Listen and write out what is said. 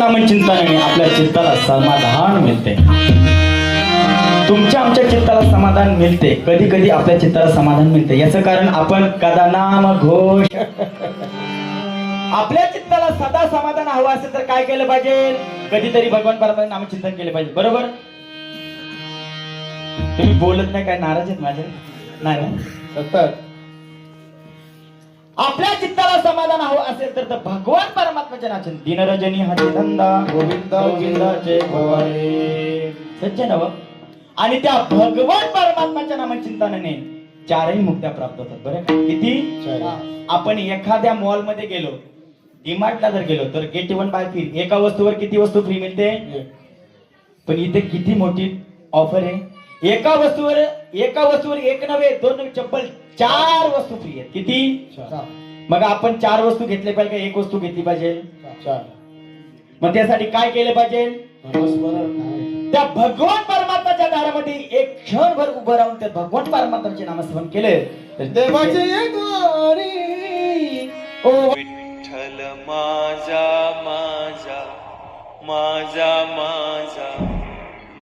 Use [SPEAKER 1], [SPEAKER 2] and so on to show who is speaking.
[SPEAKER 1] चिंता नाही आपल्या चित्ताला समाधान मिळते. तुमच्या आमच्या चित्ताला समाधान मिळते. कधी कधी आपल्या चित्ताला समाधान मिळते. याचं कारण आपण कदा नाम घोष आपल्या चित्ताला सदा समाधान हवं असेल तर काय केलं पाहिजे? कधीतरी भगवान परमात्मा नामचिंतन केले पाहिजे. बरोबर? तुम्ही बोलत नाही काय नाराज आहेत माझे नाही ना? आपल्या चित्ताला समाधान हवं असेल तर भगवान परमात्माच्या नाचन दिनरजनी हरी धंदा
[SPEAKER 2] गोविंद
[SPEAKER 1] गोविंदाचे भवारे सच्चे नव. आणि त्या भगवान परमात्माच्या नामचिंतनाने चारही मुक्त्या प्राप्त होतात. बरं? किती?
[SPEAKER 2] चार.
[SPEAKER 1] आपण एखाद्या मॉलमध्ये गेलो डीमार्टला जर गेलो तर गेट वन बाय फ्री एका वस्तूवर किती वस्तू फ्री मिळते? पण इथे किती मोठी ऑफर आहे? एका वस्तूवर एका वस्तूवर एक नव्हे दोन नव्हे चप्पल चार वस्तू फ्री आहेत. किती?
[SPEAKER 2] चार.
[SPEAKER 1] मग आपण चार वस्तू घेतले पाहिजे का एक वस्तू घेतली पाहिजे?
[SPEAKER 2] चार.
[SPEAKER 1] मग त्यासाठी काय केले पाहिजे. त्या भगवान परमात्माच्या दारामध्ये एक क्षणभर उभं राहून त्या भगवान परमात्माचे नामस्मरण केले.
[SPEAKER 2] देवाचे
[SPEAKER 3] विठ्ठल माझा माझा माझा माझा.